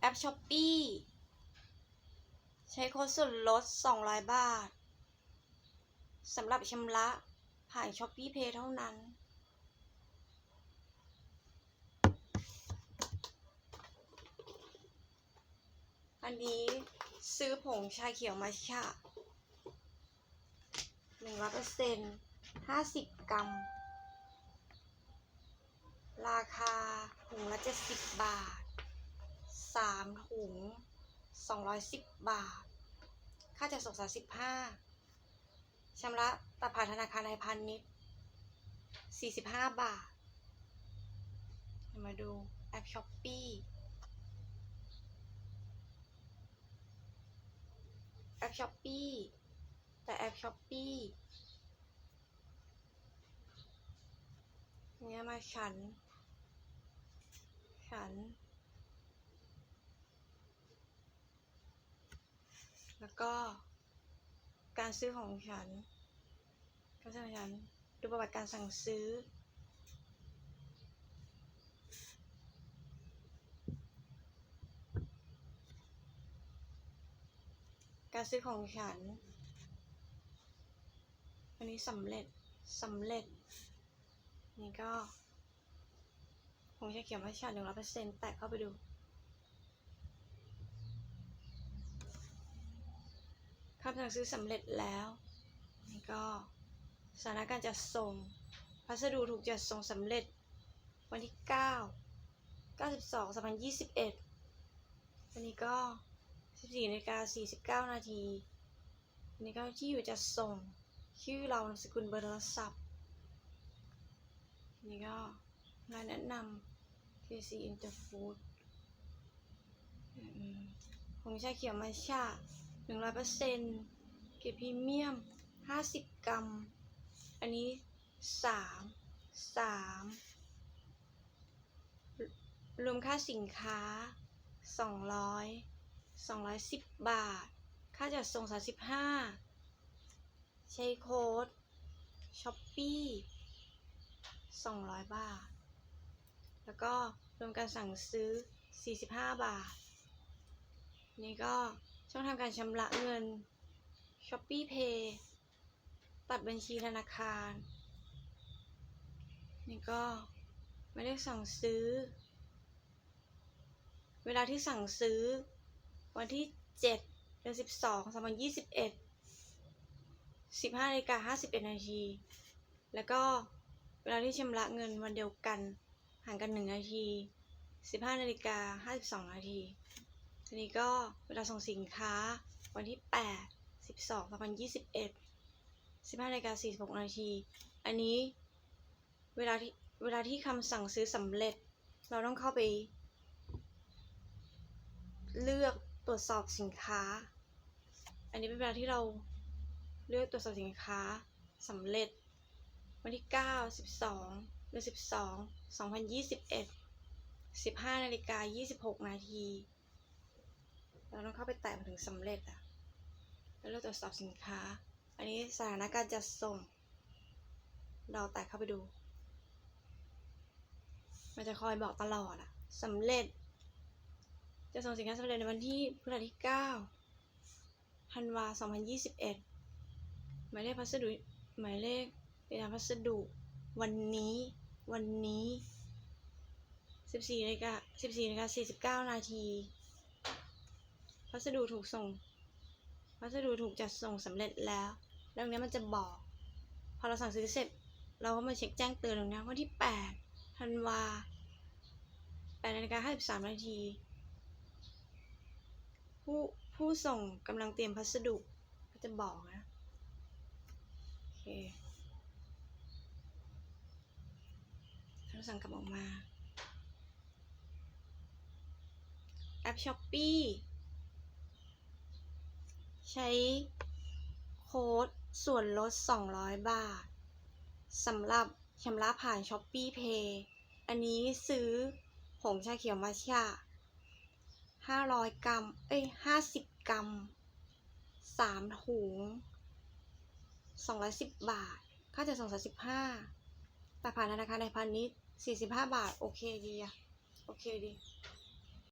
แอปช้อปปี้ใช้โค้ดส่วนลด 200 บาทสำหรับชำระผ่านช้อปปี้เพย์เท่านั้น อันนี้ซื้อผงชาเขียวมาชาหนึ่งร้อยเปอร์เซ็นต์ห้าสิบกรัม ราคาถุงละเจ็ดสิบบาท สามถุงสองร้อยสิบบาท ค่าจัดส่งสามสิบห้าชำระตัดผ่านธนาคารไทยพาณิชย์สี่สิบห้าบาท มาดูแอปช้อปปี้แอปช้อปปี้แต่แอปช้อปปี้เนี่ยมาฉัน ฉัน แล้วก็การซื้อของฉันการซื้อของฉัน ดูประวัติการสั่งซื้อ การซื้อของฉันอันนี้สำเร็จสำเร็จ นี่ก็ผงชาเขียวมัทฉะหนึ่งร้อยเปอร์เซ็นต์แตะเข้าไปดู คำสั่งซื้อสำเร็จแล้วนี่ก็สถานการณ์จัดส่ง พัสดุถูกจัดส่งสำเร็จ วันที่ 9 92 2021 วันนี้ก็ 14นาฬิกา49 นาทีอันนี้ก็ที่อยู่จัดส่ง ชื่อเรานามสกุลเบอร์โทรศัพท์นี่ก็งานแนะนำ KC Interfood อืมผงชาเขียวมั หนึ่งร้อยเปอร์เซ็นต์เกรบพรีเมียมห้าสิบกรัม อันนี้สามสามรวมค่าสินค้าสองร้อยสองร้อยสิบบาท ค่าจัดส่งสามสิบห้าใช้โค้ดช้อปปี้สองร้อยบาท แล้วก็รวมการสั่งซื้อสี่สิบห้าบาท นี่ก็ ช่องทางการชำระเงิน Shopee Pay ตัดบัญชีธนาคาร นี่ก็ไม่ได้สั่งซื้อ เวลาที่สั่งซื้อ วันที่ 7 เดือน 12 2021 15นาฬิกา51 นาที แล้วก็เวลาที่ชำระเงินวันเดียวกัน ห่างกัน 1 นาที 15นาฬิกา52 นาที ทีนี้ก็เวลาส่งสินค้าวันที่ 8 12 2021 15นาฬิกา46นาที อันนี้เวลาที่เวลาที่คำสั่งซื้อสำเร็จ เราต้องเข้าไป เลือกตรวจสอบสินค้า อันนี้เป็นเวลาที่เราเลือกตรวจสอบสินค้าสำเร็จ วันที่ 9 12เดือน12 2021 15นาฬิกา26นาที เราต้องเข้าไปแตะมาถึงสำเร็จอะแล้วเราตรวจสอบสินค้า อันนี้สถานการณ์จัดส่ง เราแตะเข้าไปดู มันจะคอยบอกตลอดอะสำเร็จ จะส่งสินค้าสำเร็จในวันที่พฤหัสที่9ธันวา2021หมายเลขพัสดุ หมายเลขเป็นพัสดุ วันนี้ วันนี้ 14นาฬิกา14นาฬิกา49 นาที พัสดุถูกส่ง พัสดุถูกจัดส่งสำเร็จแล้วแล้วตรงนี้มันจะบอก พอเราสั่งซื้อเสร็จ เราก็มาเช็คแจ้งเตือนตรงนี้วันที่8ธันวา8นาฬิกา53นาทีผู้ผู้ส่งกำลังเตรียมพัสดุก็จะบอกนะ โอเคเราสั่งกลับออกมา แอปช้อปปี้ ใช้โค้ดส่วนลด 200 บาทสำหรับชำระผ่าน Shopee Pay อันนี้ซื้อผงชาเขียวมัทฉะ500 กรัม เอ้ย 50 กรัม 3 ถุง 210 บาท ค่าจัดส่ง35แต่ผ่านธนาคารไทยพาณิชย์45 บาท โอเคดีอะโอเคดี